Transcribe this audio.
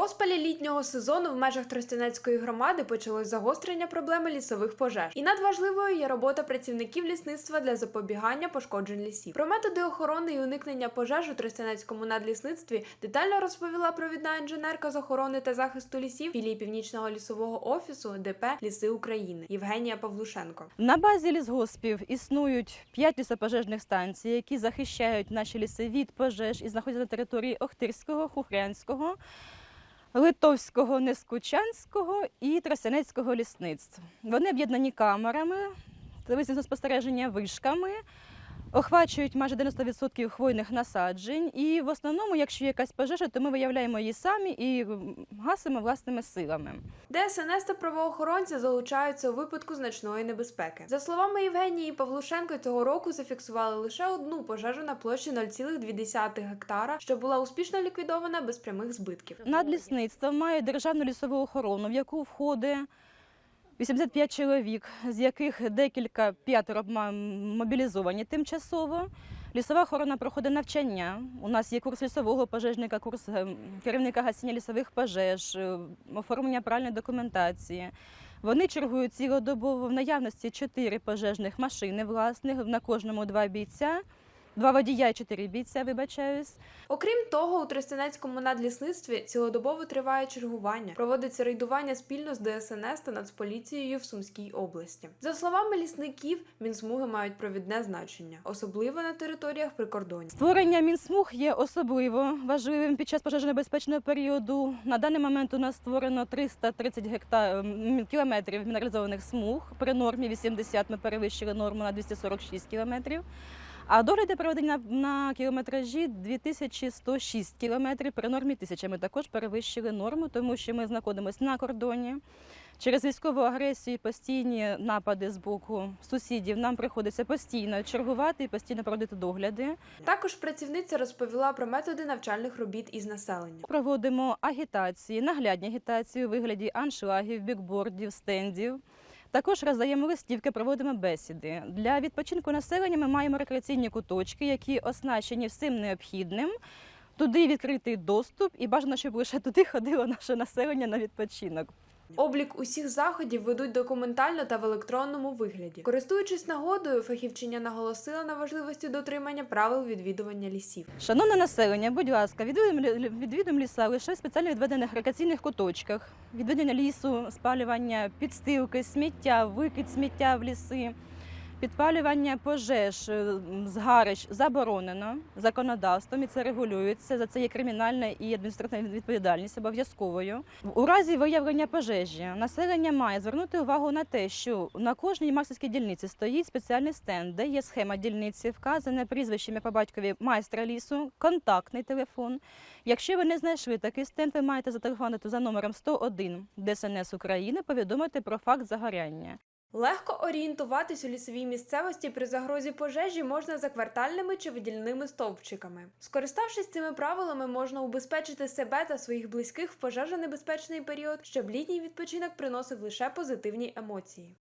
розпалі літнього сезону в межах Тростянецької громади почалось загострення проблеми лісових пожеж. І надважливою є робота працівників лісництва для запобігання пошкоджень лісів. Про методи охорони і уникнення пожеж у Тростянецькому надлісництві детально розповіла провідна інженерка з охорони та захисту лісів філії Північного лісового офісу ДП Ліси України Євгенія Павлушенко. На базі лісгоспів існують п'ять лісопожежних станцій, які захищають наші ліси від пожеж і знаходяться на території Охтирського, Хухрянського, Литовського, Нескучанського і Тростянецького лісництв. Вони об'єднані камерами, телевізійного спостереження вишками. Охвачують майже 90% хвойних насаджень, і в основному, якщо є якась пожежа, то ми виявляємо її самі і гасимо власними силами. ДСНС та правоохоронці залучаються у випадку значної небезпеки. За словами Євгенії Павлушенко, цього року зафіксували лише одну пожежу на площі 0,2 гектара, що була успішно ліквідована без прямих збитків. Надлісництво має державну лісову охорону, в яку входить 85 чоловік, з яких декілька п'ятеро мобілізовані тимчасово. Лісова охорона проходить навчання. У нас є курс лісового пожежника, курс е, керівника гасіння лісових пожеж, е, оформлення правильної документації. Вони чергують цілодобово в наявності чотири пожежних машини власних, на кожному два бійця, два водія і чотири бійця, вибачаюсь. Окрім того, у Тростянецькому надлісництві цілодобово триває чергування. Проводиться рейдування спільно з ДСНС та Нацполіцією в Сумській області. За словами лісників, мінсмуги мають провідне значення, особливо на територіях прикордоння. Створення мінсмуг є особливо важливим під час пожежонебезпечного періоду. На даний момент у нас створено 330 гектар м, кілометрів мінералізованих смуг. При нормі 80 ми перевищили норму на 246 кілометрів. А догляди проведені на, на кілометражі 2106 кілометрів. При нормі 1000 ми також перевищили норму, тому що ми знаходимося на кордоні. Через військову агресію і постійні напади з боку сусідів нам приходиться постійно чергувати і постійно проводити догляди. Також працівниця розповіла про методи навчальних робіт із населенням. Проводимо агітації, наглядні агітації у вигляді аншлагів, бікбордів, стендів. Також роздаємо листівки, проводимо бесіди. Для відпочинку населення ми маємо рекреаційні куточки, які оснащені всім необхідним. Туди відкритий доступ, і бажано, щоб лише туди ходило наше населення на відпочинок. Облік усіх заходів ведуть документально та в електронному вигляді. Користуючись нагодою, фахівчиня наголосила на важливості дотримання правил відвідування лісів. Шановне населення, будь ласка, відвідуємо відвідуємо ліса лише в спеціально відведених рекаційних куточках, відведення лісу, спалювання підстилки, сміття, викид сміття в ліси, підпалювання пожеж, е, згарищ заборонено законодавством, і це регулюється. За це є кримінальна і адміністративна відповідальність обов'язковою. У разі виявлення пожежі населення має звернути увагу на те, що на кожній марсівській дільниці стоїть спеціальний стенд, де є схема дільниці, вказане прізвище ім'я по батькові майстра лісу, контактний телефон. Якщо ви не знайшли такий стенд, ви маєте зателефонувати за номером 101 ДСНС України, повідомити про факт загоряння. Легко орієнтуватись у лісовій місцевості при загрозі пожежі можна за квартальними чи видільними стовпчиками. Скориставшись цими правилами, можна убезпечити себе та своїх близьких в пожежонебезпечний період, щоб літній відпочинок приносив лише позитивні емоції.